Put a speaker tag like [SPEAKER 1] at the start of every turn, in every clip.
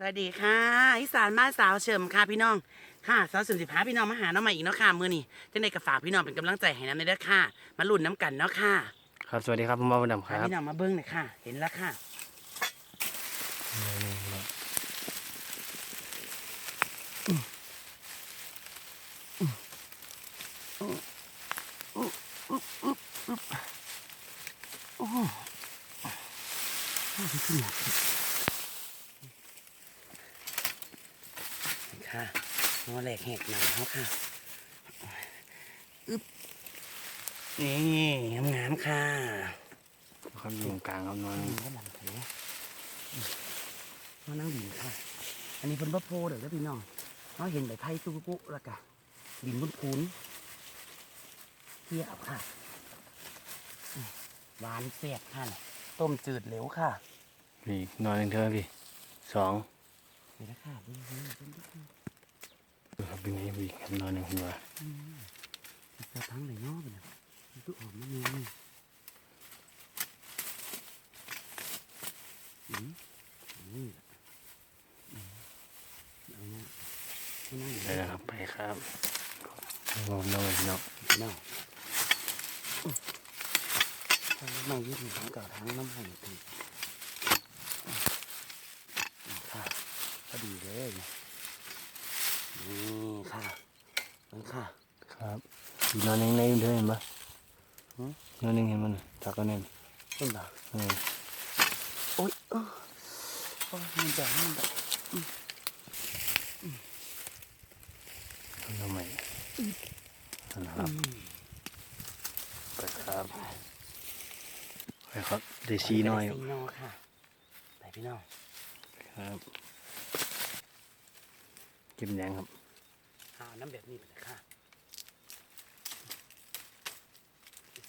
[SPEAKER 1] สวัสดีค่ะอีสานมานสาวเฉิมค่ะพี่น้องค่ะสาวเฉิมสิพาพี่น้องมาหาน้องใหม่อีกเนาะค่ะมื้อนี้จังได๋ก็ฝากพี่น้องเป็นกำลังใจให้นำเด้อค่ะ มาลุ้นน้ำกันเนาะค่ะ
[SPEAKER 2] ครับสวัสดีครับผมบาวดำค
[SPEAKER 1] พา
[SPEAKER 2] รับ
[SPEAKER 1] พี่น้องมาเบิ่งหน่อยค่ะ เห็นแล้วค่ะ โอ้โหโอ้ยขึ้นหนักค่ะ งอแหลกแหกหนังเขาค่ะอึ๊บนี่งามๆค่ะ
[SPEAKER 2] ครับอยู่ตรงกลางครับนอน
[SPEAKER 1] อืมก็หลังเถอะมานั่งดินค่ะ อันนี้เพิ่นบ่โพเด้อเด้อพี่น้องเขาเห็นใบไผ่ตุกุแล้วก็ดินบนพูนเที่ยวค่ะอืมหวานแซ่บค่ะนี่ต้มจืดเหลวค่ะ
[SPEAKER 2] พี่นอนหนึ่งเท่าพี่สอง
[SPEAKER 1] นี่นะค่ะดูดูดูดูดู
[SPEAKER 2] ดู ครับเป็นไงพี่ครับนอนหนึ่งหัว
[SPEAKER 1] อืมจะทั้งไหนเนาะเป็นแบบมันตุออกมาเนียนี่อืมนี่แหละอืมเอาเนี่ยเอานั่งอยู่
[SPEAKER 2] ได้แล้วครับไปครับผมนอนพี่น้อง
[SPEAKER 1] เนาะทางน้องยืดหนึ่งเก่าทางน้ำให้ตีค่ะก็ดีเลย นี่ค่ะนั่นค่ะ
[SPEAKER 2] ครับพี่นอนหนึ่งในเท่าเห็นปะ
[SPEAKER 1] หืม
[SPEAKER 2] นอนหนึ่งเห็นมันจักก็แน่น
[SPEAKER 1] ต้นบ่า
[SPEAKER 2] เออ
[SPEAKER 1] โอ๊ยเออโอ้ยมันจะมันจะ
[SPEAKER 2] ทำไมนั่นนะครับไปครับไปครับเดซีน้อย
[SPEAKER 1] ซีนอค่ะไปพี่น้อง
[SPEAKER 2] ครับกินแดงครับ
[SPEAKER 1] หาน้ำแบบนี้ไปเลยค่ะ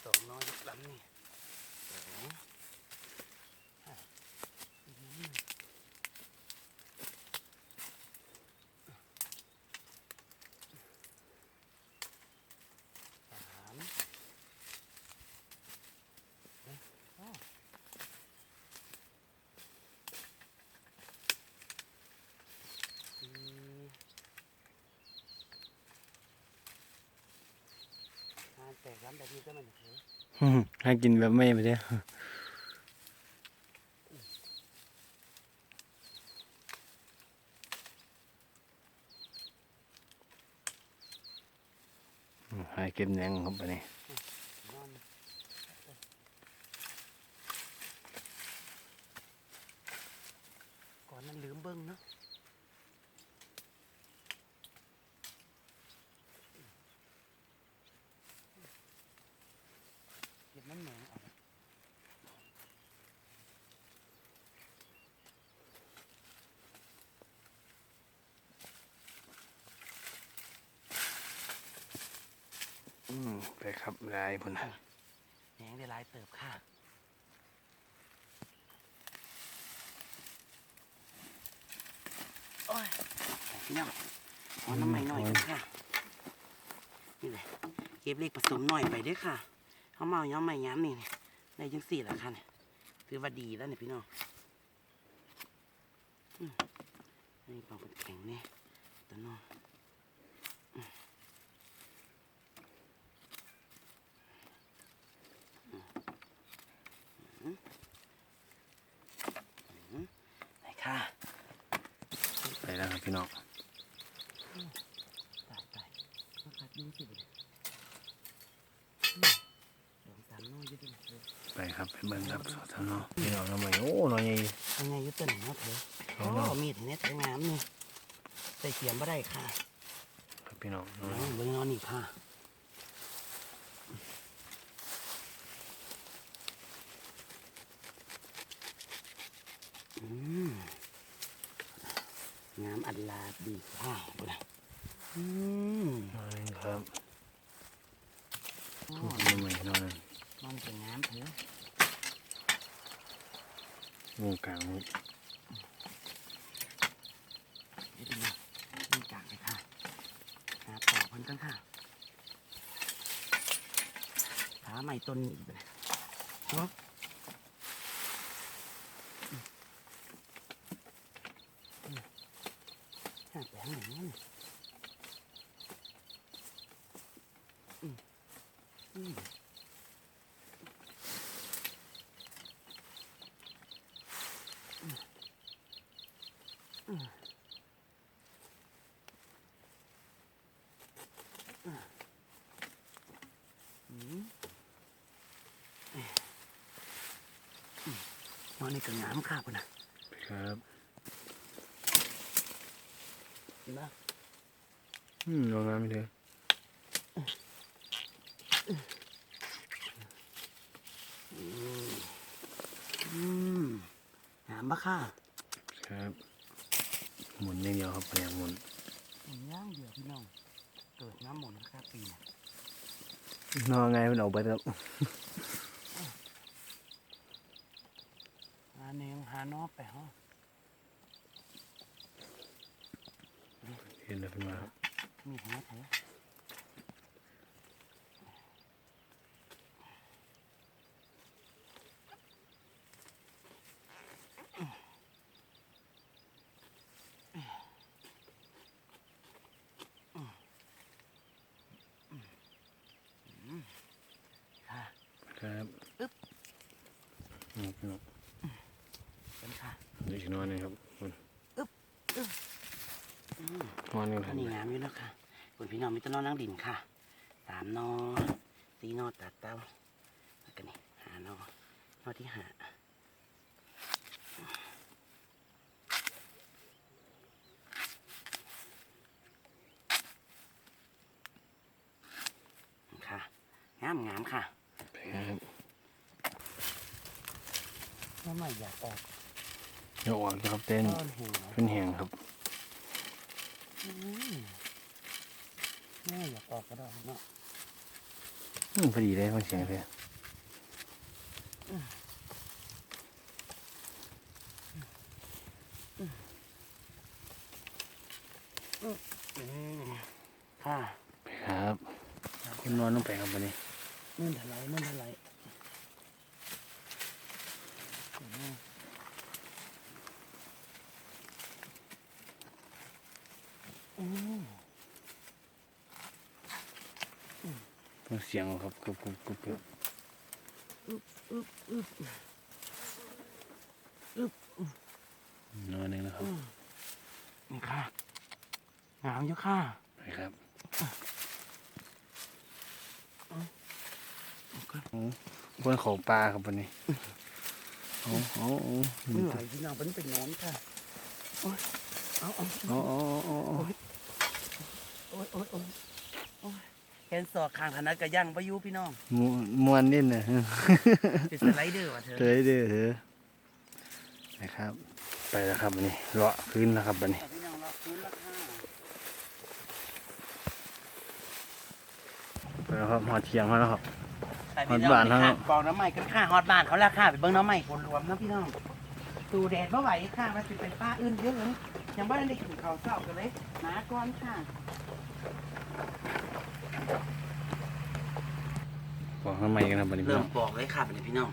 [SPEAKER 1] สองน้อยยกลำนี่สองอะอีกนิดนึงสามเอ๊ะอ้าวสี่ห้า แตกล้ำแบบนี้ก็มันเถอะ
[SPEAKER 2] ให้กินแบบไม่ไปเด้ให้กินแดงครับไปนี่
[SPEAKER 1] อนก่อนนั้นลืมเบิ้งเนาะเก็บมันแหนงออก
[SPEAKER 2] อืมไปครับลายพุ่นน่ะ
[SPEAKER 1] แหนงได้หลายเติบค่ะโอ้ยพี่น้องเอาน้ำใหม่หน่อยกันค่ะนี่เลยเก็บเล็กผสมหน่อยไปเด้วยค่ะเขามาเอาย้อมใหม่ย้ำนี่เนี่ยในจังสี่ละค่ะเนี่ยถือว่าดีแล้วเนี่ยพี่น้องอืมนี่ปอกเป็นแข็งเนี่ยตัวน้องอืมอืมอืมไหนค่ะ
[SPEAKER 2] ไปแล้วครับ พี่น้อง
[SPEAKER 1] ตายตายต้องคัดดูสิเลยสองสามน้อยอยืดเลยเธอ
[SPEAKER 2] ไปครับไปเบิ่งครับสอทเนาะพี่น้องทำไมโอ้น้อยใหญ่
[SPEAKER 1] ยังไงอยืดตัวไหนเนาะเธอ
[SPEAKER 2] เอา
[SPEAKER 1] โอ้
[SPEAKER 2] เนาะ
[SPEAKER 1] มีดเน็ตงามนี่ใส่เขียนบ่ได้ค่ะ
[SPEAKER 2] ครับพี่น้อง
[SPEAKER 1] เอาเบิ่งเอานี่ค่ะ งามอัดลาดดีค่ะบุญอืม
[SPEAKER 2] น้อยครับ
[SPEAKER 1] อ๋อ
[SPEAKER 2] น้อยน้อย
[SPEAKER 1] มันจะงามเถอะ
[SPEAKER 2] วงกลางนี่
[SPEAKER 1] นี่เป็นไงนี่จากเลยค่ะหาต่อเพิ่นกันค่ะขาใหม่ต้นนี้อีกเลยเนาะอืม หาไปข้างไห นอนอืมอืมอืมอืมอืมมาในกระงามข้าปุ่นนะ ครับ เห็นปะ
[SPEAKER 2] อืมลองน้ำไปเถอะ
[SPEAKER 1] อืมงามปะค่ะ
[SPEAKER 2] ครับหมุนอย่างเดียวครับพยายามหมุน
[SPEAKER 1] ผมย่างเดียวพี่น้องเกิดน้ำหมนนะครับปีนี้
[SPEAKER 2] นอนไงมันออกไปครับ
[SPEAKER 1] หาเนงหานอกไปฮะ
[SPEAKER 2] ห็นแล้วขึ้นมาครับ
[SPEAKER 1] มีหัวเถอะค่ะ
[SPEAKER 2] ครับ
[SPEAKER 1] อึ๊บ
[SPEAKER 2] นี่พี่น้อง
[SPEAKER 1] เป็นค่ะ
[SPEAKER 2] อีกนอนหนึงครับ คุณ
[SPEAKER 1] อืม
[SPEAKER 2] นอนหนึงค
[SPEAKER 1] อั
[SPEAKER 2] รั
[SPEAKER 1] น
[SPEAKER 2] บ
[SPEAKER 1] นี้งามอยู่นะคะคุณพี่น้องมิตรนอนั่งดินค่ะสามนอสี่นอตัดเต้าแล้วกันนี่หานอนอที่หาค่ะงามงามค่ะ
[SPEAKER 2] ครับ
[SPEAKER 1] น้ำใหม่อยากออก
[SPEAKER 2] เดี๋ยวออกนะครับเต้น
[SPEAKER 1] ก้อนหัว
[SPEAKER 2] ขึ้นแหงครับ
[SPEAKER 1] อืม แม่อยากออกก็ได้เนาะ
[SPEAKER 2] อืมพอดีเลยฟังเสียงเลย
[SPEAKER 1] อืมค่ะ
[SPEAKER 2] ครับคุณนอนลงไปครับวันนี้
[SPEAKER 1] มื่นถลายมื่นถลายอืม อืม
[SPEAKER 2] ฟัง เสียงครับกรุบกรุบกรุบกรุบ
[SPEAKER 1] อึบ
[SPEAKER 2] นอนหนึ่งนะครับ
[SPEAKER 1] นี่ค่ะงามอยู่ค่ะ
[SPEAKER 2] ไปครับ
[SPEAKER 1] โอ้
[SPEAKER 2] บนเขาปลาครับวันนี้โอ้โอ้โอ้
[SPEAKER 1] ไม่ไหวพี่นอนเป็นนอนค่ะโอ้ยเอาเอา
[SPEAKER 2] โอ้โอ้โอ้โอ้
[SPEAKER 1] โอ้โอ้ เห็นสอกข้างถนัดกระยั่งประยุพี่น้อง
[SPEAKER 2] มวมวนนิดน่ะ
[SPEAKER 1] เป็นสไลเดอร์ว่ะเธอ
[SPEAKER 2] เด้อเด้อเด้อนะครับ ไปแล้วครับวันนี้เลาะพื้นแล้วครับวันนี้
[SPEAKER 1] พี่น้องเราพื้นราคา
[SPEAKER 2] ไปแล้วครับหอดเทียงมาแล้วครับ
[SPEAKER 1] แต่พี่น้อง
[SPEAKER 2] ฮอดบ้าน
[SPEAKER 1] ไป
[SPEAKER 2] เขา
[SPEAKER 1] ค่ะกองน้ำใหม่กันค่าฮอดบ้านเขาราคาไปเบิ้งน้ำใหม่คนรวมนะพี่น้องตูแดดเมื่อไหร่ค่ะมันสิเป็นป้าอื่นเยอะเลยยังไม่ได้กินข้าวเช้ากันเลยมาก่อนค่ะ
[SPEAKER 2] บอกทำไมกันครับวันนี้พี่
[SPEAKER 1] เริ่
[SPEAKER 2] น้
[SPEAKER 1] ม
[SPEAKER 2] อง
[SPEAKER 1] ปอกเลยค่ะเป็นพี่น้อง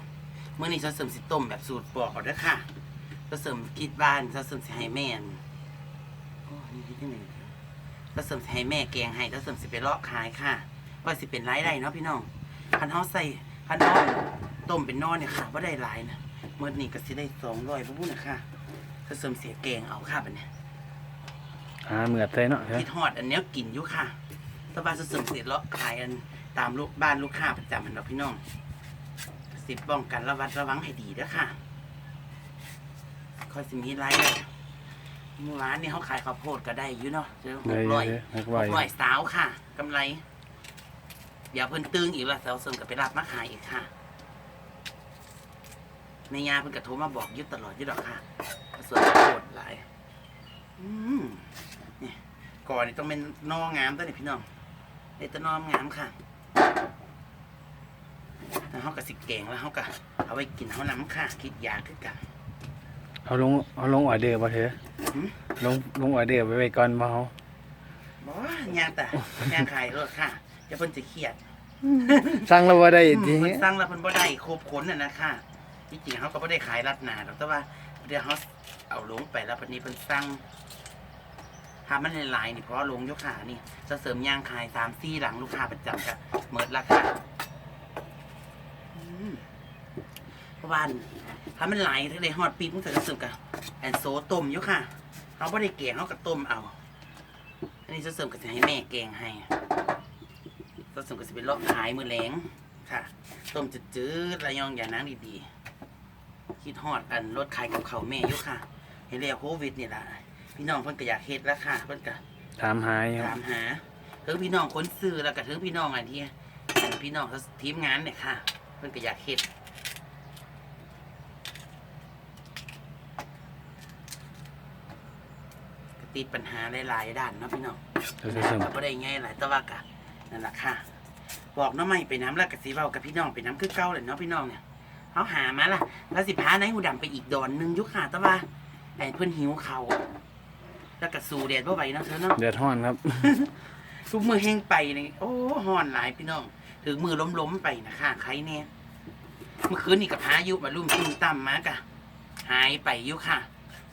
[SPEAKER 1] เมื่อนี้จะเสริมสิต้มแบบสูตรปอกก่อนเด้อค่ะจะเสริมคิดบ้านจะเสริมสิให้แม่นโอ้นี่ที่ที่หนึ่งจะเสริมสิให้แม่แกงให้จะเสริมสิไปเลาะขายค่ะ ว่าสิเป็นรายได้เนาะพี่น้องพันเฮาใส่พันเฮาต้มเป็นนอนเนี่ยค่ะว่าได้หลายนะเมื่อนี้ก็สิได้สองร้อยพวกนะค่ะจะเสริมเสียแกงเอาค่ะแบบเนี้ย
[SPEAKER 2] หาเหมือดใส่เนาะ
[SPEAKER 1] คิดฮอดอันเนี้ยกินอยู่ค่ะ แตบ้านจะเสริมเสียเลาะขายอันตามลูกบ้านลูกค้าประจำมันเนาะพี่น้องสิบป้องกันระวัดระวังให้ดีเด้อค่ะคอยสิมีรายได้หมู่ร้านนี่เขาขายข้าวโพดก็ได้อยู่เนาะเจอห
[SPEAKER 2] เลย
[SPEAKER 1] กร้อย
[SPEAKER 2] เลยนัก
[SPEAKER 1] ห
[SPEAKER 2] ไหว
[SPEAKER 1] กร้อยสาวค่ะกำไรอย่าเพิ่นตึงอีกละสาวเสริมกับไปรับมาขายอีกค่ะในยาเพิ่นกระโทรมาบอกอยึดตลอดอยึดดอกค่ะส่วนข้าวโพดหลาย อืมนี่ก่อนนี่ต้องเป็นนองามตัวนี่พี่น้อง เด็ดตะนอมงามค่ะแล้วเขาก็สิแกงแล้วเขาก็เอาไว้กินเขาน้ำค่ะ คิดยากคือกัน
[SPEAKER 2] เอาลงเอาลงออเดอร์มาเถอะ
[SPEAKER 1] หืม
[SPEAKER 2] ลงลงออเดอร์ไว้ไว้ก่อนมาเขา
[SPEAKER 1] บอกว่าย่างแต่ย่างขายรถค่ะจะเพิ่นจะเครียด
[SPEAKER 2] สั่งแล้วว่าได้
[SPEAKER 1] อืม
[SPEAKER 2] ที
[SPEAKER 1] เพิ่
[SPEAKER 2] นี้
[SPEAKER 1] นสั่งแล้วเพิ่นบ่ได้ครบขนน่ะนะค่ะจริงๆเขาก็บ่ได้ขายรัดหนาหรอกแต่ว่าเดี๋ยวเขาเอาลงไปแล้ววันนี้เพิ่นสั่ง ถ้ามันหลายๆนี่เพราะลงยกขานี่ จะเสริมยางขายสามซี่หลังลูกค้าประจำกับเมิดราคาเพราะว่าถ้ามันหลายถ้าได้ฮอดปีมันก็จะเสริมกับแอนโซต้มยกค่ะเขาไม่ได้แกงเขากับต้มเอาอันนี้จะเสริมกับจะให้แม่แกงให้จะเสริมกับจะเป็นลอกขายมือแรงค่ะ ต้มจืดๆระยองอย่านังดีๆคิดฮอดอันรถขายกับเขาแม่ยุค่ะเห็นแล้วโควิดนี่ละ พี่น้องเพิ่นก็อยากเฮ็ดแล้วค่ะเพิ่นก็
[SPEAKER 2] ถามหายค
[SPEAKER 1] ถา
[SPEAKER 2] รับ
[SPEAKER 1] มหาถึงพี่น้องคนซื้อแล้วก็ถึงพี่น้องอันที่อันพี่น้องทีมงานเนี่ยค่ะเพิ่นก็อยากเฮ็ดก็ติดปัญหาหลายๆด้านเนาะพี่น้อง
[SPEAKER 2] จะเสริม
[SPEAKER 1] ก็บ่ได้ง่ายหลายแต่ว่าก็นั่นล่ะค่ะ บอกน้องใหม่ไปน้ำแล้วก็สิเว้ากับพี่น้องไปน้ำคือเก่าเลยเนาะพี่น้องเนี่ยเขาหามาล่ะ แล้วสิพาในหูดำไปอีกดอนหนึงอยุคค่ะแต่ว่าไอ้เพิ่นหิวเขาว แล้วก็สู่แดดบ่ไหวเนาะเธอเนาะ
[SPEAKER 2] เดือดห้อนครับ
[SPEAKER 1] ทุกมือแห้งไปนี่โอ้ห่อนหลายพี่น้อง ถึงมือล้มๆไปนะค่ะใครเนี่ยเมื่อคืนนี่กับพายุมาลุ่มตุ้มตั้มมากะ หายไปอยุค่ะ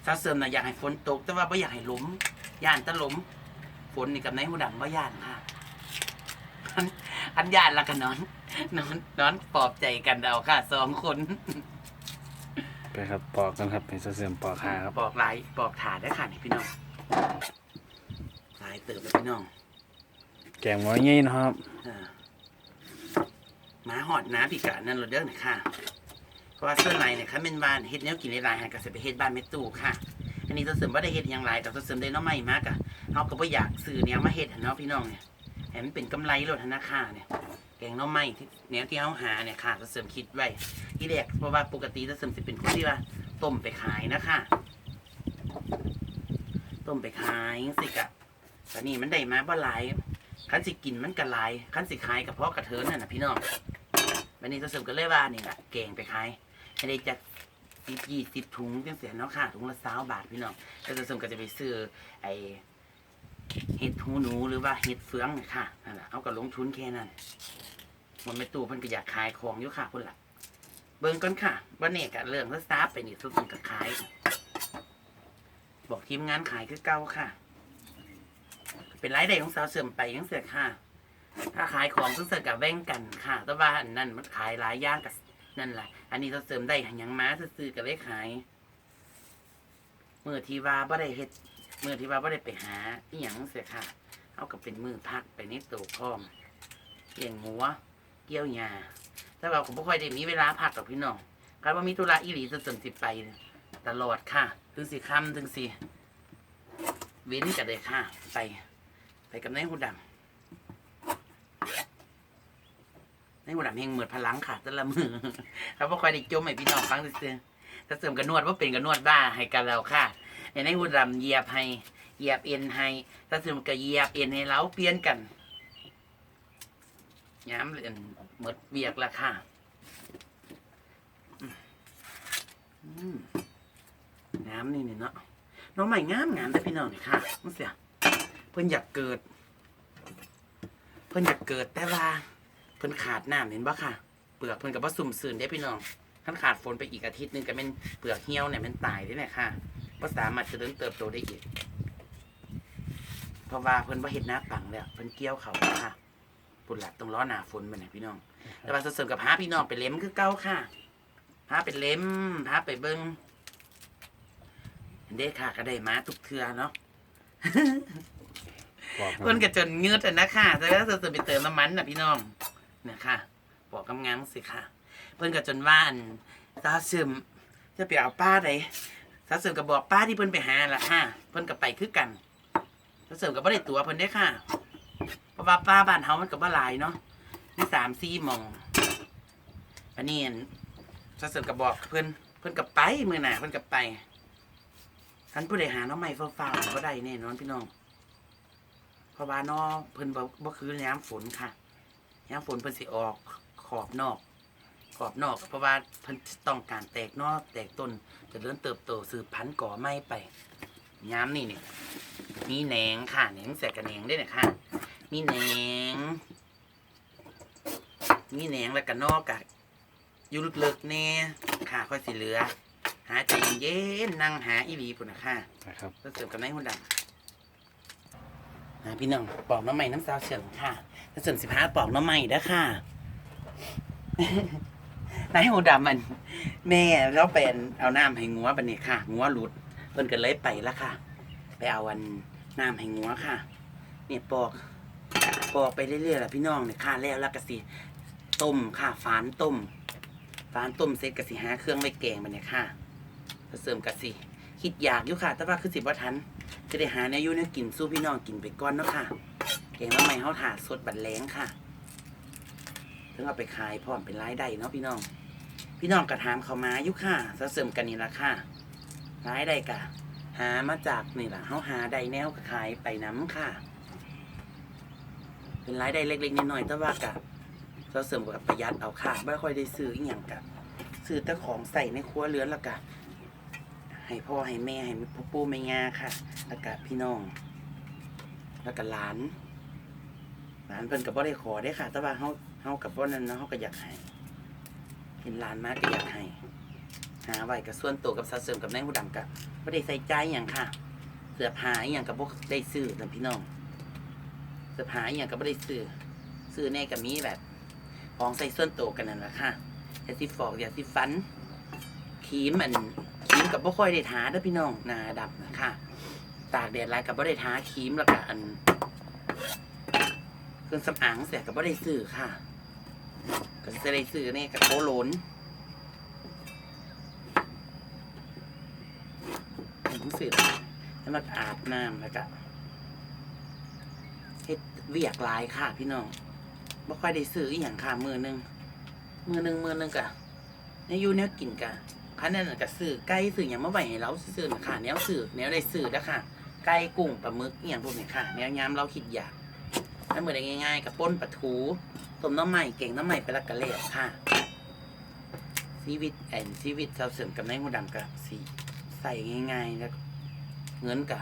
[SPEAKER 1] ซาเสริมนะอยากให้ฝนตก แต่ว่าไม่อยากให้ล้มย่านแตะล้มฝนนี่กับในหูดำบ่ย่านค่ะ อันอันย่านละกันนอน นอนนอนปลอบใจกันเอาค่ะสองคน
[SPEAKER 2] ไปครับปอกกันครับเป็นเสริมปอกขาครับ
[SPEAKER 1] ปอกลายปอกถาดได้ค่ะนี่พี่น้อง ลายเติมเลยพี่น้อง
[SPEAKER 2] แกงไว้งี้นะครับ
[SPEAKER 1] อ่าหมาหอดน้ำปีกะนั่นเราเด้อหน่อยค่ะ เพราะว่าเสื้อในเนี่ยค่ะเป็นบ้านเฮ็ดแนวกินในลายหันกับเสไปเฮ็ดบ้านเม็ดตู้ค่ะ อันนี้ตัวเสริมว่าได้เฮ็ดอย่างไรแต่ตัวเสริมได้น้องใหม่มากอะเขาก็บ่อยากซื้อแนวมาเฮ็ดหั้นเนาะพี่น้องเนี่ยแถมมันเป็นกำไรโลดธนาคารเนี่ย แกงหน้องใหม่ที่แนวที่เขาหาเนี่ยค่ะตัวเสริมคิดไว้ที่แรกเพราะว่าปกติตัวเสริมจะเป็นคนที่ว่าต้มไปขายนะคะต้ มไปขายสิกะแต่นี่มันได้มาบ่หลายคันสิกินมันก็หลายคันสิขายกับเพาะกระเทินนั่นนะพี่น้องวันนี้ตัวเสริมก็เลยว่านี่แหละแกงไปขายให้ได้จัดสิบยี่สิบถุงจังเสียเนาะค่ะถุงละสาวบาทพี่น้องแล้วตัวเสริมก็จะไปซื้อไอเห็ดหูหนูหรือว่าเห็ดเฟืองค่ะนั่นแหละเอาก็ลงทุนแค่นั้นมันไม่ตู้เพิ่นก็อยากขายของอยู่ค่ะพุ่นละเบิ่งก่อนค่ะว่าเนี่ยกะเรื่องแล้วซาไปนี่ทุกคนก็ขาย บอกทีมงานขายคือเก่าค่ะ เป็นรายได้ของสาวเสริมไปยังเสียค่ะ ถ้าขายของต้องเสริมกับแบ่งกันค่ะ แต่ว่าอันนั้นมันขายหลายอย่างกับนั่นแหละ อันนี้สาวเสริมได้หยังม้าซื้อกับเลขขายมือที่ว่าบ่ได้เฮ็ดมือที่ว่าบ่ได้ไปหาอีหยังเสียค่ะเอากับเป็นมือพักไปในตัวพร้อมเกี่ยงหัวเกี่ยวหญ้าแต่ว่าผมบ่ค่อยได้มีเวลาพักกับพี่น้องการว่ามีธุระอีหลีสาวเสริมสิไป ตลอดค่ะ ถึงสิค่ำถึงสิเว้นกันเลยค่ะ ไป ไปกับนายหูดำนายหูดำเฮงเหมือนพลังค่ะแต่ละมือเขาบ่ค่อยได้จมให้พี่น้องฟังซื่อถ้าเสริมกันนวดว่าเป็นกันนวดบ้าให้กันเราค่ะในนายหูดำเหยียบให้เหยียบเอ็นให้ถ้าเสริมก็เหยียบเอ็นให้เราเปลี่ยนกันย้ำเรียนหมดเบียกละค่ะ อืม อืมนี่นี่เนาะน้องใหม่งามงามได้พี่น้องนี่ค่ะมันเสียเพิ่นอยากเกิด เพิ่นอยากเกิดแต่ว่าเพิ่นขาดน้ำเห็นบ่ค่ะ เปลือกเพิ่นกับว่าสุ่มสื่นได้พี่น้องท่านขาดฝนไปอีกอาทิตย์นึงก็เป็นเปลือกเหี่ยวเนี่ยมันตายได้เนี่ยค่ะก็สามารถเจริญเติบโตได้อีกเพราะว่าเพิ่นว่าเห็ดหน้าปังแล้วเพิ่นเกี่ยวเขาค่ะปุ่นหลับต้องล้อหนาฝนมาเนี่ยพี่น้อง แต่ว่าเสริมกับพาพี่น้องไปเล็มคือเก้าค่ะพาไปเล็มพาไปเบิ้ง เด้ค่ะก็ได้มาทุกเทือเนาะ
[SPEAKER 2] ปอกครั
[SPEAKER 1] เพิ่น
[SPEAKER 2] บ
[SPEAKER 1] ก็จนเงือดอะนะค่ะแต่ก็จะไปเติมน้ำมันนะพี่น้องเนี่ยค่ะบอกกำงังสิค่ะ เพิ่นก็จนว่าอันตาซึมจะไปเอาป้าใดตาซึมก็บอกป้าที่เพิ่นไปหาล่ะค่ะ เพิ่นก็ไปคือกันตาซึมก็บ่ได้ตัวเพิ่นได้ค่ะเพราะว่าป้าบ้านเฮามันก็บ่หลายเนาะมีสามสี่หมองอันนี้อันตาซึมก็บอกเพิ่นเพิ่นก็ไปมื้อหน้าเพิ่นก็ไป ท่านผู้ใดหาน้องใหม่ฟ้าๆก็ได้แน่นอนพี่น้องเพราะว่านอเพิ่นบ่บ่คือน้ำฝนค่ะน้ำฝนเพิ่นสิออกขอบนอกขอบนอกเพราะว่าเพิ่นต้องการแตกนอกแตกต้นจะเริ่มเติบโตสืบพันธุ์ก่อไม้ไปย้ำนี่เนี่ยมีแหนงค่ะแหนงแสกกระแหนงได้เนี่ยค่ะ มีแหนง มีแหนงแล้วก็นอกกะอยู่ลึกๆแน่ค่ะค่อยสิเหลือาใจเย็นๆนั่งหาอีหลีพุ่นนะค่ะ
[SPEAKER 2] นะครับ
[SPEAKER 1] แล้วเสริมกับไม้หุ่นดนะพี่น้องปอกหน้ำใหม่น้ำซาวเฉิงค่ะถ้าส่วนสิบห้าปอกหน้ำใหม่เด้อค่ะนายหูดำมัน แม่แล้วเป็นเอาน้ำให้งัวบันนี้ค่ะ งัวหลุดเพิ่นก็เลยไปแล้วค่ะ ไปเอาวันน้ำให้งัวค่ะเนี่ยปอกปอกไปเรื่อยๆแหละพี่น้องเนี่ยค่ะแล้วแล้วก็สิต้มค่ะฝานต้มฝานต้มเสร็จก็สิหาเครื่องไว้แกงบันนี้ค่ะก็ เสริมก็สิ คิดอยากอยู่ค่ะ แต่ว่าคือสิบ่ทันจะได้หาแนวอยู่เนี่ยกินสู้พี่น้องกินไปก่อนเนาะค่ะแกงแล้วไม่เฮาถาสดบัดแรงค่ะถึงเอาไปขายพร้อมเป็นรายได้เนาะพี่น้อง พี่น้องก็ถามเขามาอยู่ค่ะเสริมกันนี่ละค่ะรายได้กะ หามาจากนี่ล่ะเฮาหาได้แนวก็ขายไปน้ำค่ะ เป็นรายได้เล็กๆน้อยๆแต่ว่ากะเสริมกับประหยัดเอาค่ะไม่ค่อยได้ซื้ออีหยังกะซื้อแต่ของใส่ในครัวเรือนละกะ ให้พ่อให้แม่ให้พ่อปู่แม่ย่าค่ะ แล้วก็พี่น้อง แล้วก็หลาน หลานเพิ่นก็บ่ได้ขอได้ค่ะ แต่ว่าเฮาเฮากับบ่นั้นเนาะเฮาก็อยากให้เห็นหลานมาก็อยากให้หาไว้กับส่วนตัวกับสะเสริมกับนายหูดำก็บ่ได้ใส่ใจหยังค่ะ เสื้อผ้าอหยังก็บ่ได้ซื้อนํพี่น้อง เสื้อผ้าอหยังก็บ่ได้ซื้อซื้อแน่ก็มีแบบของใส่ส่วนตัวกันนั่นแหละค่ะยาสีฟอกยาสีฟันครีมอัน ครีมกับบ่ค่อยได้ทาเด้อพี่น้องหนาดับนะค่ะตากแดดหลายกับบ่ได้ทาครีมแล้วก็อันเครื่องสำอางเสียกับบ่ได้ซื้อค่ะก็จะได้ซื้อนี่กับโคโลนผมซื้อแล้วมาอาบน้ำแล้วก็เฮ็ดเวียกลายค่ะ พี่น้องบ่ค่อยได้ซื้ออีหยังค่ะมือหนึงมือหนึงมือหนึงกะในอยูแนวกินกะ คันนั้นนะกะซื้อไก่ซื้ออย่างมาไว้ให้เราซื้อนะค่ะแนวซื้อแนวได้ซื้อนะค่ะไก่กุ้งปลาหมึกอย่างพวกนี้ค่ะแนวยามเราคิดอยากถ้าเหมือใดง่าย ๆกับป้นปลาทูต้มน้ำใหม่เก่งน้ำใหม่ไปละกะเลียค่ะชีวิตแอนชีวิตเราเสริมกับในหูดำกะสีใส่ง่าย ๆ แล้ว เงินกะ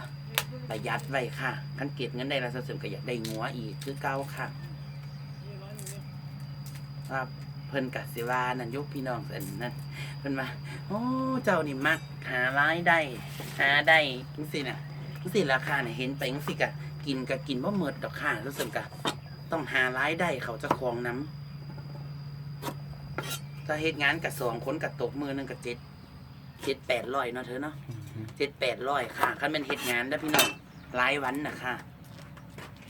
[SPEAKER 1] ประหยัดไว้ค่ะคันเก็บเงินได้แล้วเราเสริมก็อยากได้งัวอีกคือเก่าค่ะ ครับ เพิ่นกัสิว่านั่นยกพี่น้องเพิ่นนั่นเพิ่นว่าโอ้เจ้านี่มักหารายได้หาได้จังซี่น่ะจังซี่ราคาเนี่ยเห็นไปจังซี่กะกินก็กินบ่หมดดอกค่ะรู้สึกกะต้องหารายได้เขาเจะครองน้ำถ้าเฮ็ดงานกับสองคนกับตกมือหนึงกับเจ็ดเจ็ดแปดร้อยเนาะเธอเนาะเจ็ดแปดร้อยค่ะคันเป็นเฮ็ดงานนะพี่น้องรายวันนะค่ะ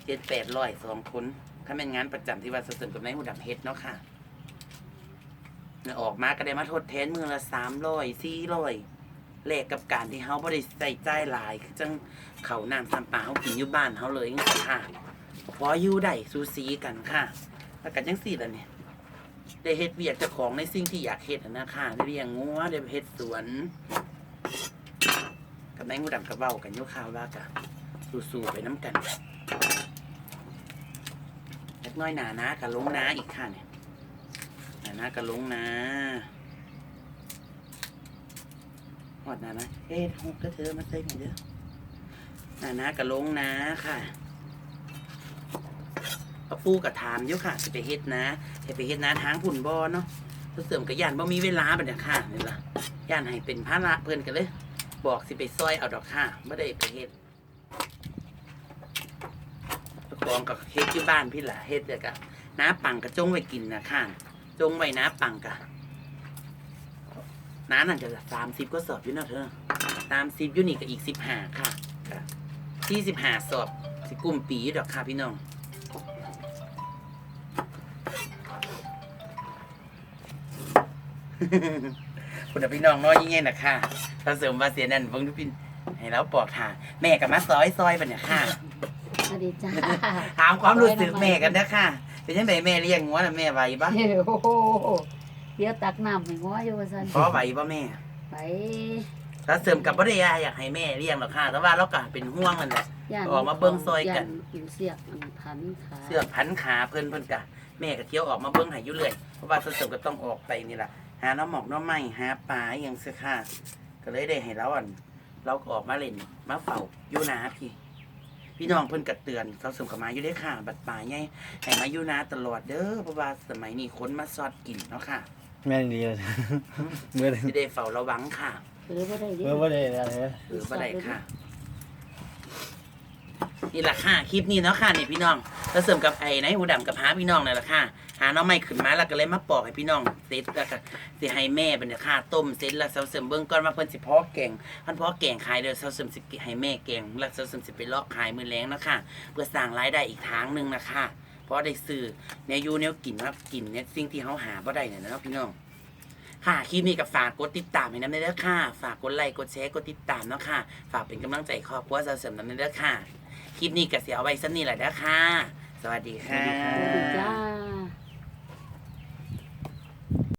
[SPEAKER 1] เจ็ดแปดร้อยสองคนคันเป็นงานประจำที่ว่าสะสมกับนายหูดับเฮ็ดเนาะค่ะเนี่ย ออกมาก็ได้มาทดแทนมือละสามร้อยสี่ร้อยแลกกับการที่เฮาบ่ได้ใส่ใจหลายคือจังเขาน้ำซ้ำปลาเฮากินอยู่บ้านเฮาเลยค่ะพออยู่ได้สูสีกันค่ะ แล้วกันจังสี่ละเนี่ยได้เฮ็ดเวียกเจ้าของในสิ่งที่อยากเฮ็ดอะนะค่ะได้เลี้ยงงัวได้เฮ็ดสวน กับนายงูดำกับเว้ากันยู่ข่าวว่ากะสู้ๆไปน้ำกันเล็กน้อยหนานะกับลงนาอีกค่ะเนี่ย หนาหน้ากระลุงนะหอดนานะเฮ็ดหกกระเธอมาใส่หน่อยเด้อหนาหน้ากระลุงนะค่ะปะปูกระถามอยู่ค่ะสิไปเฮ็ดนะให้ไปเฮ็ดนะทางผุ่นบอเนาะเสริมกับยานบ่มีเวลาบัดเนี่ยค่ะนี่ล่ะย่านให้เป็นภาระเพิ่นกันเลย บอกสิไปซอยเอาดอกค่ะไม่ได้ไปเฮ็ดเจ้าของกับเฮ็ดที่บ้านพี่ล่ะเฮ็ดเดี๋ยวก็น้าปังกระจงไว้กินนะค่ะ จงไว้นะปังกะน้านั่นจะสามสิบก็สอบอยู่เนาะเธอสามสิบอยู่นี่ก็อีกสิบห้าค่ะที่สิบห้าสอบสิกลุ่มปีอยู่ดอกค่ะพี่น้องคุณน่ะพี่น้องน้อยยิ่งไงนะค่ะเราเสริมมาเสียนั่นเพิ่งทุกพินให้เราปอกทางแม่กับมาซอยซอยปันเนี่ยค่ะ
[SPEAKER 3] สวัสดีจ้า
[SPEAKER 1] ถามความรู้สึกแม่กันนะค่ะ เป็นยังไงแม่เลี้ยงงัวนะแม่ไหวปะ
[SPEAKER 3] โอ้โหเดี๋ยวตักน้ำให้ง้ออยู่ว่าซั่น
[SPEAKER 1] พอไหวปะแม่
[SPEAKER 3] ไป
[SPEAKER 1] แล้วเสริมกับบ่ได้อยากให้แม่เลี้ยงหรอกค่ะแต่ว่าเราก็เป็นห่วงมันแหละ
[SPEAKER 3] ย่าน
[SPEAKER 1] ออกมาเบิ่งซอยกัน
[SPEAKER 3] กินเสียกอันพันขา
[SPEAKER 1] เสื้อพันขาเพิ่นเพิ่นกะแม่ก็เที่ยวออกมาเบิ่งให้อยู่เลยเพราะว่าเสริมก็ต้องออกไปนี่ล่ะหาน้ำหมอกน้ำไม้หาปลาอหย่างเสียค่ะก็เลยได้ให้เราอันเราก็ออกมาเล่นมาเฝ้าอยู่นาพี่ พี่น้องเพิ่นก็เตือนเขาเสริมกับมาอยู่ได้อค่ะ บัดป่าใหญ่ให้มาอยู่นาตลอดเด้อเพราะว่าสมัยนี้คนมาซอดกินเนาะค่ะ
[SPEAKER 2] แม่นดีเลยเมื่อ
[SPEAKER 1] สิได้เฝ้าระวังค่ะ
[SPEAKER 3] หรือว่าได้เด้
[SPEAKER 2] เมื่อว่าได้อะไร
[SPEAKER 1] เออบ่ได้ค่ะ นี่แหละค่ะคลิปนี้เนาะค่ะนี่พี่น้องแล้วเสริมกับไอ้ไนท์หูดำกับหาพี่น้องนี่แหละค่ะ หาน้องไม่ขึ้นมาแล้วก็เลยมาปอกให้พี่น้องเสร็จแล้วก็สิให้แม่เป็นเดี๋ยค่ะต้มเสร็จแล้วเสาเสริมเบื้องก่อนว่าเพิ่นสิพาะแกงเพิ่นเพาะแกงขายเดี๋ยวเสาเสริมสิให้แม่แกงแล้วเสาเสริมสิไปเลาะขายมือแรงนะคะเพื่อสร้างรายได้อีกทางหนึ่งนะคะเพราะได้ซื้อเนี่ยอยู่แนวกินมากินเนี่ยสิ่งที่เฮาหาบ่ได้เนี่ยนะพี่น้องค่ะคลิปนี้ก็ฝากกดติดตามให้น้ำเด้อค่ะ ฝากกดไลค์กดแชร์กดติดตามเนาะค่ะ ฝากเป็นกำลังใจครอบครัวสาเสริมน้ำเด้อค่ะ คลิปนี้ก็เสียเอาไว้สักนี่แหละเด้อค่ะ สวัสดีค่ะ
[SPEAKER 3] สวัสดีจ้า